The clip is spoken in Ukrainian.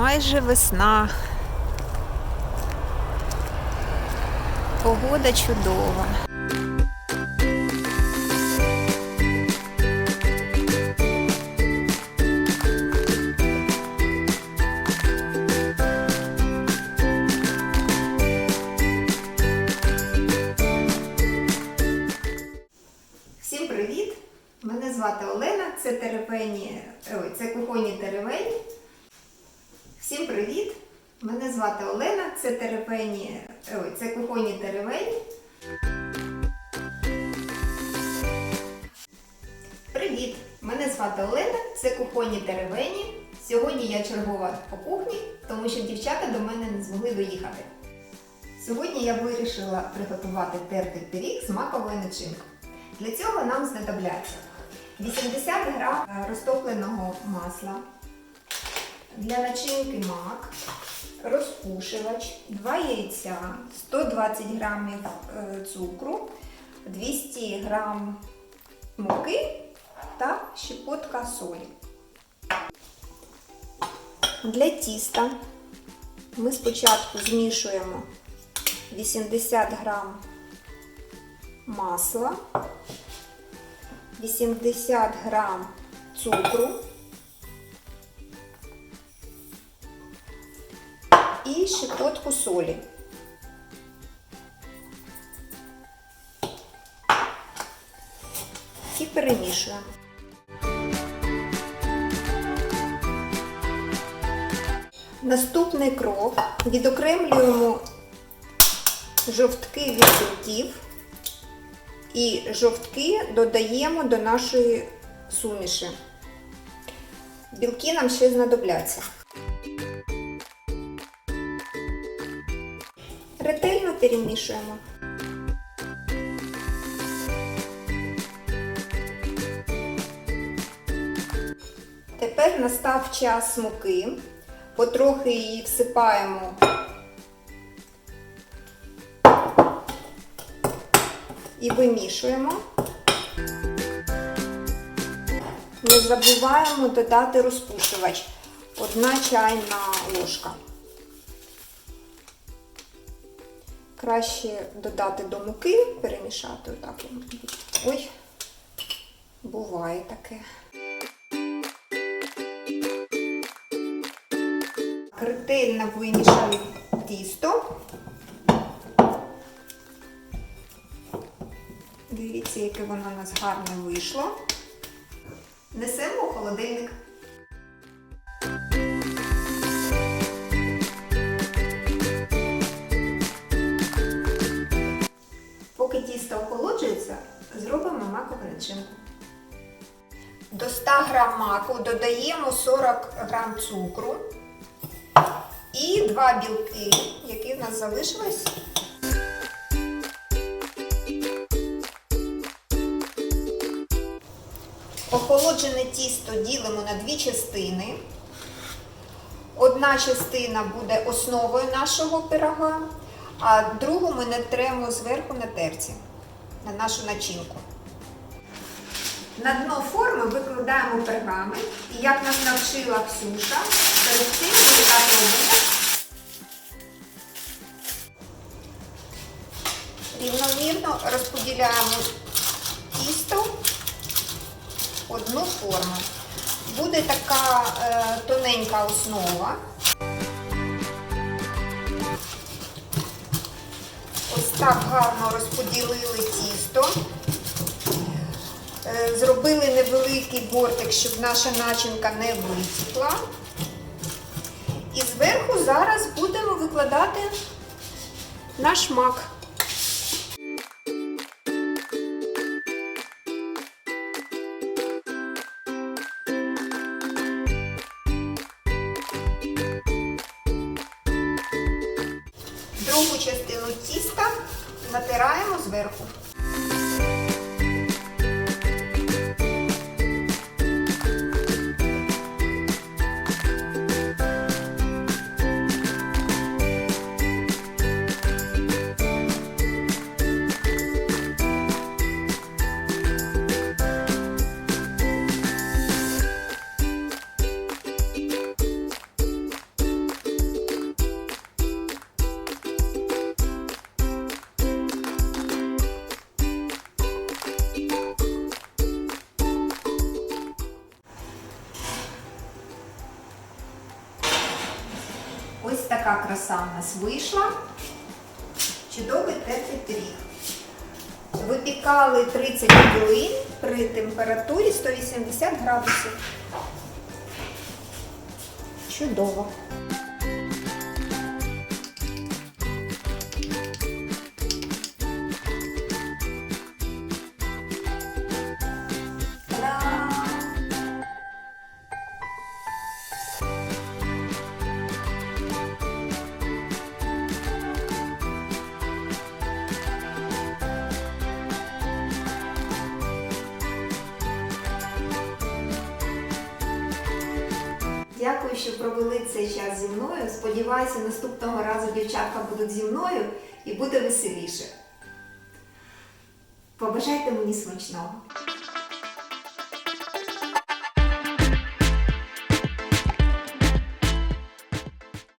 Майже весна. Погода чудова. Всім привіт! Мене звати Олена, це теревені, ой, це кухонні теревені. Всім привіт! Мене звати Олена, це теревені, ой, це кухонні теревені. Привіт! Мене звати Олена, це кухонні теревені. Сьогодні я чергова по кухні, тому що дівчата до мене не змогли доїхати. Сьогодні я вирішила приготувати тертий пиріг з маковою начинкою. Для цього нам знадобляться 80 грам е, розтопленого масла, для начинки мак, розпушувач, 2 яйця, 120 грамів е, цукру, 200 грам муки та щепотка солі. Для тіста ми спочатку змішуємо 80 грам масла, 80 грам цукру щепотку солі. І перемішуємо. Наступний крок відокремлюємо жовтки від білків і жовтки додаємо до нашої суміші. Білки нам ще знадобляться. Ретельно перемішуємо. Тепер настав час муки. Потрохи її всипаємо і вимішуємо. Не забуваємо додати розпушувач. Одна чайна ложка. Краще додати до муки, перемішати отак. Ой, буває таке. Ретельно вимішали тісто. Дивіться, яке воно у нас гарне вийшло. Несемо у холодильник. Зробимо макову начинку. До 100 г маку додаємо 40 г цукру і 2 білки, які в нас залишились. Охолоджене тісто ділимо на дві частини. Одна частина буде основою нашого пирога, а другу ми натремо зверху на терці, на нашу начинку. На дно форми викладаємо пергамент і як нас навчила Ксюша, перед цим ми. Рівномірно розподіляємо тісто одну форму. Буде така е, тоненька основа. Так гарно розподілили тісто. Е, Зробили невеликий бортик, щоб наша начинка не витікла. І зверху зараз будемо викладати наш мак. Другу частину тіста натираємо зверху. Ось така краса в нас вийшла. Чудовий теплий пиріг. Випікали 30 хвилин при температурі 180 градусів. Чудово. Дякую, що провели цей час зі мною. Сподіваюся, наступного разу дівчатка будуть зі мною і буде веселіше. Побажайте мені смачного.